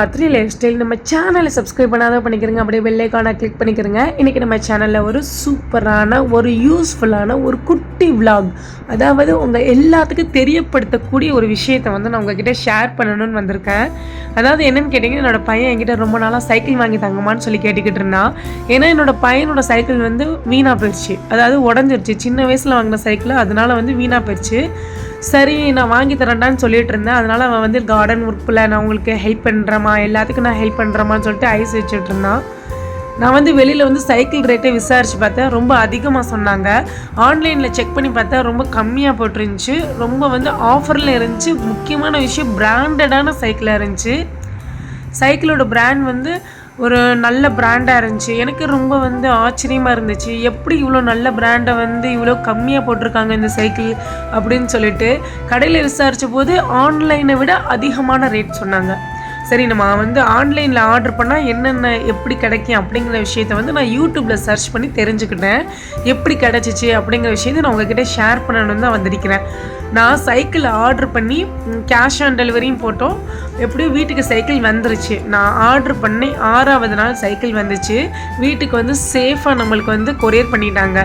Attri life style நம்ம சேனலை subscribe பண்ணாத பண்ணிக்கிறங்க. அப்படியே வெள்ளைக்கான கிளிக் பண்ணிக்கிறங்க. இன்றைக்கி நம்ம சேனலில் ஒரு சூப்பரான ஒரு யூஸ்ஃபுல்லான ஒரு குட்டி vlog. அதாவது உங்கள் எல்லாத்துக்கும் தெரியப்படுத்தக்கூடிய ஒரு விஷயத்தை வந்து நான் உங்ககிட்ட ஷேர் பண்ணணும்னு வந்திருக்கேன். அதாவது என்னென்னு கேட்டிங்கன்னா என்னோட பையன் என்கிட்ட ரொம்ப நாளாக சைக்கிள் வாங்கி தங்கம்மான்னு சொல்லி கேட்டுக்கிட்டு இருந்தான். ஏன்னா என்னோட பையனோட சைக்கிள் வந்து வீணாக போயிடுச்சு. அதாவது உடஞ்சிருச்சு. சின்ன வயசில் வாங்கின சைக்கிள் அதனால் வந்து வீணாக போயிடுச்சு. சரி நான் வாங்கி தரேன்டான்னு சொல்லிட்டு இருந்தேன். அதனால் அவன் வந்து கார்டன் ஒர்க்கில் நான் உங்களுக்கு ஹெல்ப் பண்ணுறேம்மா எல்லாத்துக்கும் நான் ஹெல்ப் பண்ணுறேம்மான்னு சொல்லிட்டு ஐஸ் வச்சுட்டு இருந்தான். நான் வந்து வெளியில் வந்து சைக்கிள் ரேட்டை விசாரித்து பார்த்தேன். ரொம்ப அதிகமாக சொன்னாங்க. ஆன்லைனில் செக் பண்ணி பார்த்தா ரொம்ப கம்மியாக போட்டிருந்துச்சு. ரொம்ப வந்து ஆஃபரில் இருந்துச்சு. முக்கியமான விஷயம் பிராண்டடான சைக்கிளாக இருந்துச்சு. சைக்கிளோட பிராண்ட் வந்து ஒரு நல்ல பிராண்டாக இருந்துச்சு. எனக்கு ரொம்ப வந்து ஆச்சரியமாக இருந்துச்சு. எப்படி இவ்வளோ நல்ல பிராண்டை வந்து இவ்வளோ கம்மியாக போட்டிருக்காங்க இந்த சைக்கிள் அப்படின்னு சொல்லிட்டு. கடையில் விசாரித்த போது ஆன்லைனை விட அதிகமான ரேட் சொன்னாங்க. சரி நம்ம வந்து ஆன்லைனில் ஆர்டர் பண்ணால் என்னென்ன எப்படி கிடைக்கும் அப்படிங்கிற விஷயத்த வந்து நான் யூடியூப்பில் சர்ச் பண்ணி தெரிஞ்சுக்கிட்டேன். எப்படி கிடச்சிச்சு அப்படிங்கிற விஷயத்தை நான் உங்ககிட்ட ஷேர் பண்ணணும்னு தான் வந்திருக்கிறேன். நான் சைக்கிள் ஆர்டர் பண்ணி கேஷ் ஆன் டெலிவரியும் போட்டோம். எப்படியும் வீட்டுக்கு சைக்கிள் வந்துருச்சு. நான் ஆர்டர் பண்ணி ஆறாவது நாள் சைக்கிள் வந்துச்சு. வீட்டுக்கு வந்து சேஃபாக நம்மளுக்கு வந்து கொரியர் பண்ணிட்டாங்க.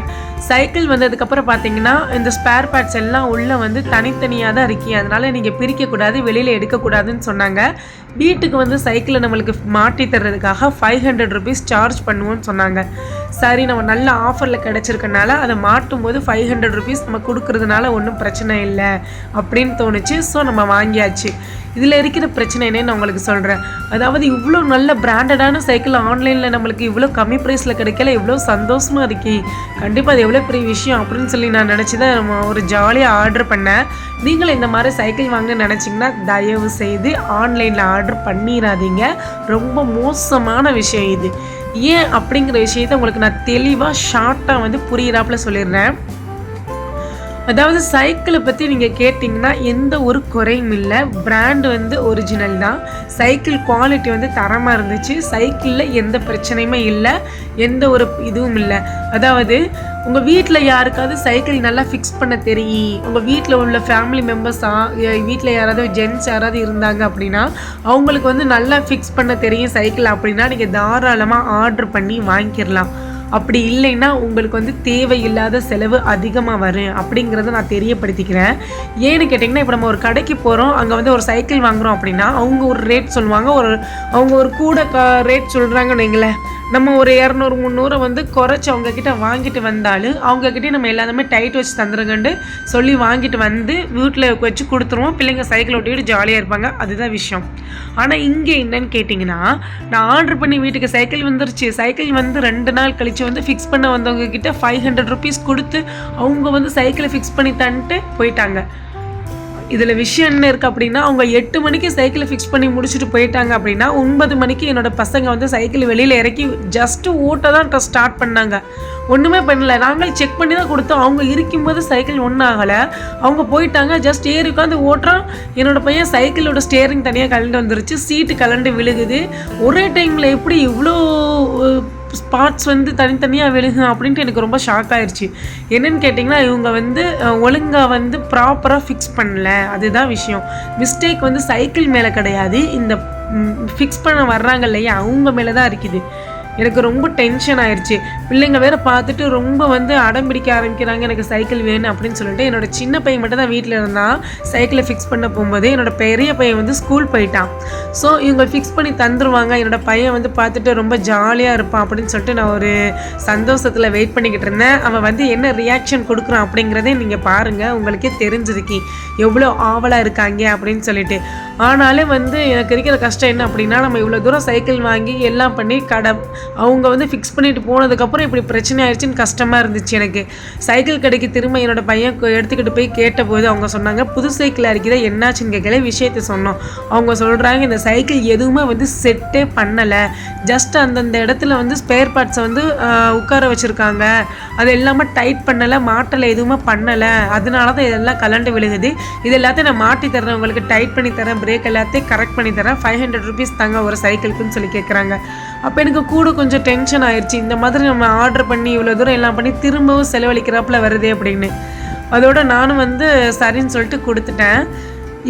சைக்கிள் வந்ததுக்கப்புறம் பார்த்தீங்கன்னா இந்த ஸ்பேர் பார்ட்ஸ் எல்லாம் உள்ளே வந்து தனித்தனியாக தான் இருக்கி. அதனால் நீங்கள் பிரிக்கக்கூடாது வெளியில் எடுக்கக்கூடாதுன்னு சொன்னாங்க. வீட்டுக்கு வந்து சைக்கிளை நம்மளுக்கு மாட்டி தர்றதுக்காக ஃபைவ் ஹண்ட்ரட் ருபீஸ் சார்ஜ் பண்ணுவோன்னு சொன்னாங்க. சரி நம்ம நல்ல ஆஃபரில் கிடச்சிருக்கனால அதை மாட்டும் போது ஃபைவ் ஹண்ட்ரட் ருபீஸ் நம்ம கொடுக்கறதுனால ஒன்றும் பிரச்சனை இல்லை அப்படின்னு தோணுச்சு. ஸோ நம்ம வாங்கியாச்சு. இதில் இருக்கிற பிரச்சனை என்னன்னு நான் உங்களுக்கு சொல்கிறேன் அதாவது இவ்வளோ நல்ல பிராண்டடான சைக்கிள் ஆன்லைனில் நம்மளுக்கு இவ்வளோ கம்மி ப்ரைஸில் கிடைக்கல இவ்வளோ சந்தோஷமாக இருக்கே. கண்டிப்பாக அது எவ்வளோ பெரிய விஷயம் அப்படின்னு சொல்லி நான் நினச்சி தான் நம்ம ஒரு ஜாலியாக ஆர்டர் பண்ணேன். நீங்களும் இந்த மாதிரி சைக்கிள் வாங்க நினச்சிங்கன்னா தயவு செய்து ஆன்லைனில் ஆர்டர் பண்ணிடாதீங்க ரொம்ப மோசமான விஷயம் இது. ஏன் அப்படிங்கிற விஷயத்த உங்களுக்கு நான் தெளிவாக ஷார்ட்டாக வந்து புரியிறாப்புல சொல்லிடுறேன். அதாவது சைக்கிளை பற்றி நீங்கள் கேட்டிங்கன்னா எந்த ஒரு குறையும் இல்லை. பிராண்ட் வந்து ஒரிஜினல் தான். சைக்கிள் குவாலிட்டி வந்து தரமாக இருந்துச்சு. சைக்கிளில் எந்த பிரச்சனையுமே இல்லை. எந்த ஒரு இதுவும் இல்லை. அதாவது உங்கள் வீட்டில் யாருக்காவது சைக்கிள் நல்லா ஃபிக்ஸ் பண்ண தெரியும் உங்கள் வீட்டில் உள்ள ஃபேமிலி மெம்பர்ஸாக வீட்டில் யாராவது ஜென்ட்ஸ் யாராவது இருந்தாங்க அப்படின்னா அவங்களுக்கு வந்து நல்லா ஃபிக்ஸ் பண்ண தெரியும் சைக்கிள் அப்படின்னா நீங்கள் தாராளமாக ஆர்டர் பண்ணி வாங்கிடலாம் அப்படி இல்லைன்னா உங்களுக்கு வந்து தேவையில்லாத செலவு அதிகமாக வரும் அப்படிங்கிறத நான் தெரியப்படுத்திக்கிறேன். ஏன்னு கேட்டிங்கன்னா இப்போ நம்ம ஒரு கடைக்கு போகிறோம் அங்கே வந்து ஒரு சைக்கிள் வாங்குகிறோம் அப்படின்னா அவங்க ஒரு ரேட் சொல்லுவாங்க ஒரு அவங்க ஒரு கூட க ரேட் சொல்கிறாங்கன்னு வைங்களேன். நம்ம ஒரு இரநூறு முந்நூறு வந்து குறைச்சி அவங்கக்கிட்ட வாங்கிட்டு வந்தாலும் அவங்கக்கிட்டே நம்ம எல்லாருமே டைட் வச்சு தந்துருங்கண்டு சொல்லி வாங்கிட்டு வந்து வீட்டில் வச்சு கொடுத்துருவோம். பிள்ளைங்க சைக்கிள் ஓட்டிட்டு ஜாலியாக இருப்பாங்க. அதுதான் விஷயம். ஆனால் இங்கே என்னன்னு கேட்டிங்கன்னா நான் ஆர்டர் பண்ணி வீட்டுக்கு சைக்கிள் வந்துருச்சு. சைக்கிள் வந்து ரெண்டு நாள் கழித்து வந்து ஃபிக்ஸ் பண்ண வந்தவங்க கிட்ட ஃபைவ் ஹண்ட்ரட் ருபீஸ் கொடுத்து அவங்க வந்து சைக்கிளை ஃபிக்ஸ் பண்ணி தந்துட்டு போயிட்டாங்க. இதில் விஷயம் என்ன இருக்குது அப்படின்னா அவங்க எட்டு மணிக்கு சைக்கிளை ஃபிக்ஸ் பண்ணி முடிச்சுட்டு போயிட்டாங்க அப்படின்னா ஒன்பது மணிக்கு என்னோட பசங்க வந்து சைக்கிள் வெளியில் இறக்கி ஜஸ்ட்டு ஓட்ட தான் ஸ்டார்ட் பண்ணாங்க. ஒன்றுமே பண்ணல. நாங்கள் செக் பண்ணி தான் கொடுத்தோம். அவங்க இருக்கும்போது சைக்கிள் ஒன்றும் ஆகலை. அவங்க போயிட்டாங்க. ஜஸ்ட் ஏறி உட்காந்து ஓட்டுறோம் என்னோட பையன் சைக்கிளோட ஸ்டேரிங் தனியாக கலண்டு வந்துருச்சு. சீட்டு கலண்டு விழுகுது. ஒரே டைமில் எப்படி இவ்வளோ ஸ்பாட்ஸ் வந்து தனித்தனியாக விழுகும் அப்படின்ட்டு எனக்கு ரொம்ப ஷாக் ஆயிடுச்சு என்னன்னு கேட்டிங்கன்னா இவங்க வந்து ஒழுங்காக வந்து ப்ராப்பராக ஃபிக்ஸ் பண்ணல. அதுதான் விஷயம். மிஸ்டேக் வந்து சைக்கிள் மேலே கிடையாது. இந்த ஃபிக்ஸ் பண்ண வர்றாங்க இல்லையா? அவங்க மேலே தான் இருக்குது. எனக்கு ரொம்ப டென்ஷன் ஆயிடுச்சு பிள்ளைங்க வேற பார்த்துட்டு ரொம்ப வந்து அடம் பிடிக்க ஆரம்பிக்கிறாங்க. எனக்கு சைக்கிள் வேணும் அப்படின்னு சொல்லிட்டு என்னோட சின்ன பையன் மட்டும் தான் வீட்டில் இருந்தான் சைக்கிளை ஃபிக்ஸ் பண்ண போகும்போது என்னோட பெரிய பையன் வந்து ஸ்கூல் போயிட்டான். ஸோ இவங்க ஃபிக்ஸ் பண்ணி தந்துருவாங்க. என்னோட பையன் வந்து பார்த்துட்டு ரொம்ப ஜாலியாக இருப்பான் அப்படின்னு சொல்லிட்டு நான் ஒரு சந்தோஷத்தில் வெயிட் பண்ணிக்கிட்டு இருந்தேன். அவன் வந்து என்ன ரியாக்ஷன் கொடுக்குறான் அப்படிங்கிறதே நீங்கள் பாருங்கள் உங்களுக்கே தெரிஞ்சிருக்கி. எவ்வளோ ஆவலாக இருக்காங்க அப்படின்னு சொல்லிட்டு. ஆனாலும் வந்து எனக்கு இருக்கிற கஷ்டம் என்ன அப்படின்னா நம்ம இவ்வளோ தூரம் சைக்கிள் வாங்கி எல்லாம் பண்ணி கடை அவங்க வந்து ஃபிக்ஸ் பண்ணிட்டு போனதுக்கப்புறம் இப்படி பிரச்சனை ஆயிடுச்சுன்னு கஷ்டமாக இருந்துச்சு எனக்கு. சைக்கிள் கடைக்கு திரும்ப என்னோட பையன் எடுத்துக்கிட்டு போய் கேட்டபோது அவங்க சொன்னாங்க புது சைக்கிளாக இருக்குதா என்னாச்சுன்னு கேட்கல விஷயத்த சொன்னோம். அவங்க சொல்கிறாங்க இந்த சைக்கிள் எதுவுமே வந்து செட்டே பண்ணலை. ஜஸ்ட் அந்தந்த இடத்துல வந்து ஸ்பேர் பார்ட்ஸை வந்து உட்கார வச்சுருக்காங்க. அது எல்லாமே டைட் பண்ணலை மாட்டலை எதுவுமே பண்ணலை. அதனால தான் இதெல்லாம் கலண்டு விழுகுது. இது எல்லாத்தையும் நான் மாட்டி தர்றேன் உங்களுக்கு டைட் பண்ணி தரேன் பிரேக் எல்லாத்தையும் கரெக்ட் பண்ணி தரேன். ஃபைவ் ஹண்ட்ரட் ருபீஸ் தாங்க ஒரு சைக்கிளுக்குன்னு சொல்லி கேட்குறாங்க அப்போ எனக்கு கூட கொஞ்சம் டென்ஷன் ஆயிடுச்சு இந்த மாதிரி நம்ம ஆர்டர் பண்ணி இவ்வளோ தூரம் எல்லாம் பண்ணி திரும்பவும் செலவழிக்கிறாப்புல வருதே அப்படின்னு. அதோட நானும் வந்து சரின்னு சொல்லிட்டு கொடுத்துட்டேன்.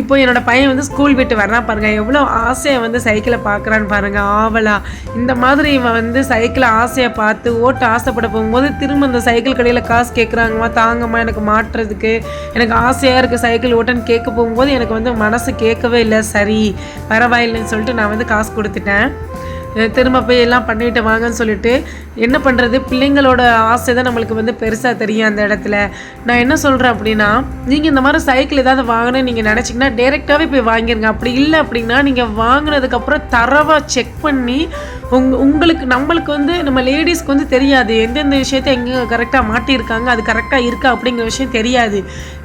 இப்போ என்னோடய பையன் வந்து ஸ்கூல் விட்டு வரான் பாருங்கள் எவ்வளோ ஆசையை வந்து சைக்கிளை பார்க்குறான்னு பாருங்கள் ஆவலா. இந்த மாதிரி இவன் வந்து சைக்கிளை ஆசையை பார்த்து ஓட்ட ஆசைப்பட போகும்போது திரும்ப இந்த சைக்கிள் கடையில் காசு கேட்குறாங்கம்மா தாங்கம்மா எனக்கு மாட்டுறதுக்கு எனக்கு ஆசையாக இருக்குது சைக்கிள் ஓட்டன்னு கேட்க போகும்போது எனக்கு வந்து மனசு கேட்கவே இல்லை. சரி பரவாயில்லைன்னு சொல்லிட்டு நான் வந்து காசு கொடுத்துட்டேன். திரும்ப போய் எல்லாம் பண்ணிட்டு வாங்கன்னு சொல்லிட்டு என்ன பண்ணுறது பிள்ளைங்களோட ஆசை தான் நம்மளுக்கு வந்து பெருசாக தெரியும் அந்த இடத்துல. நான் என்ன சொல்கிறேன் அப்படின்னா நீங்கள் இந்த மாதிரி சைக்கிள் ஏதாவது வாங்கணும்னு நீங்கள் நினச்சிங்கன்னா டேரெக்டாகவே போய் வாங்கிருங்க. அப்படி இல்லை அப்படின்னா நீங்கள் வாங்கினதுக்கப்புறம் தரவாக செக் பண்ணி உங் உங்களுக்கு நம்மளுக்கு வந்து நம்ம லேடிஸ்க்கு வந்து தெரியாது. எந்தெந்த விஷயத்த எங்கே கரெக்டாக மாட்டியிருக்காங்க அது கரெக்டாக இருக்கா அப்படிங்கிற விஷயம் தெரியாது.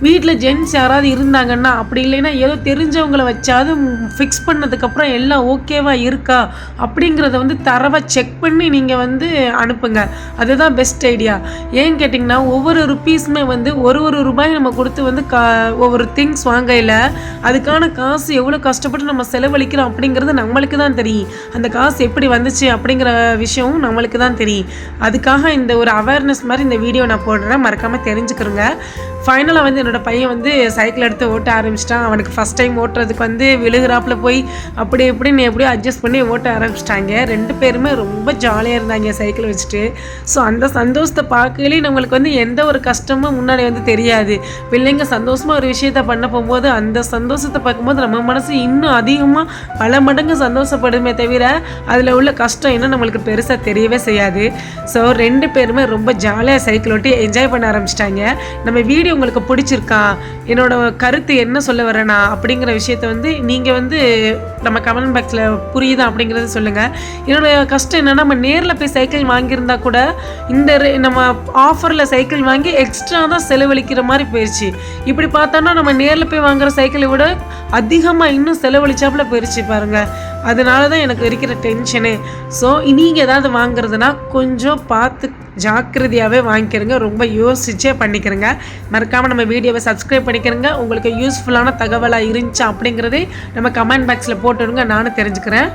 வீட்டில் ஜென்ட்ஸ் யாராவது இருந்தாங்கன்னா அப்படி இல்லைன்னா ஏதோ தெரிஞ்சவங்களை வச்சாவது ஃபிக்ஸ் பண்ணதுக்கப்புறம் எல்லாம் ஓகேவாக இருக்கா அப்படிங்கிறத வந்து தரவாக செக் பண்ணி நீங்கள் வந்து அனுப்புங்க. அதுதான் பெஸ்ட் ஐடியா ஏன் கேட்டிங்கன்னா ஒவ்வொரு ருப்பீஸுமே வந்து ஒரு ஒரு ரூபாய் நம்ம கொடுத்து வந்து கா ஒவ்வொரு திங்ஸ் வாங்கையில் அதுக்கான காசு எவ்வளோ கஷ்டப்பட்டு நம்ம செலவழிக்கிறோம் அப்படிங்கிறது நம்மளுக்கு தான் தெரியும். அந்த காசு எப்படி வந்துச்சு அப்படிங்கிற விஷயமும் நம்மளுக்கு தான் தெரியும். அதுக்காக இந்த ஒரு அவேர்னஸ் மாதிரி இந்த வீடியோ நான் போடுறேன். மறக்காமல் தெரிஞ்சுக்கிறோங்க ஃபைனலாக வந்து என்னோட பையன் வந்து சைக்கிள் எடுத்து ஓட்ட ஆரம்பிச்சிட்டான். அவனுக்கு ஃபஸ்ட் டைம் ஓட்டுறதுக்கு வந்து விழுகிறாப்பில் போய் அப்படி இப்படின்னு எப்படியோ அட்ஜஸ்ட் பண்ணி ஓட்ட ஆரம்பிச்சிட்டாங்க. ரெண்டு பேருமே ரொம்ப ஜாலியாக இருந்தாங்க சைக்கிள் வச்சுட்டு. ஸோ அந்த சந்தோஷத்தை பார்க்கலே நம்மளுக்கு வந்து எந்த ஒரு கஷ்டமும் முன்னாடி வந்து தெரியாது. பிள்ளைங்க சந்தோஷமாக ஒரு விஷயத்த பண்ண போகும்போது அந்த சந்தோஷத்தை பார்க்கும்போது நம்ம மனசு இன்னும் அதிகமாக பல மடங்கு சந்தோஷப்படுமே தவிர அதில் உள்ள கஷ்டம் இன்னும் நம்மளுக்கு பெருசாக தெரியவே செய்யாது. ஸோ ரெண்டு பேருமே ரொம்ப ஜாலியாக சைக்கிள் ஓட்டி என்ஜாய் பண்ண ஆரம்பிச்சிட்டாங்க. நம்ம வீடியோ உங்களுக்கு பிடிச்சிருக்கா? என்னோட கருத்து என்ன சொல்ல வரேனா? அப்படிங்கிற விஷயத்த வந்து நீங்கள் வந்து நம்ம கமெண்ட் பாக்ஸில் புரியுதா? அப்படிங்கிறத சொல்லுங்கள் என்னோட கஷ்டம் என்னென்னா நம்ம நேரில் போய் சைக்கிள் வாங்கியிருந்தா கூட இந்த ரே- நம்ம ஆஃபரில் சைக்கிள் வாங்கி எக்ஸ்ட்ரா தான் செலவழிக்கிற மாதிரி போயிடுச்சு இப்படி பார்த்தோன்னா நம்ம நேரில் போய் வாங்குற சைக்கிளை விட அதிகமாக இன்னும் செலவழிச்சாப்புல போயிடுச்சு பாருங்கள் அதனால தான் எனக்கு இருக்கிற டென்ஷனு ஸோ நீங்கள் ஏதாவது வாங்குறதுனா கொஞ்சம் பார்த்து ஜாக்கிரதையாகவே வாங்கிக்கிறங்க ரொம்ப யோசிச்சே பண்ணிக்கிறங்க மறக்காமல் நம்ம வீடியோவை சப்ஸ்கிரைப் பண்ணிக்கிறங்க உங்களுக்கு யூஸ்ஃபுல்லான தகவலாக இருந்துச்சா அப்படிங்கிறதே நம்ம கமெண்ட் பாக்ஸில் போட்டுடுங்க. நானும் தெரிஞ்சுக்கிறேன்.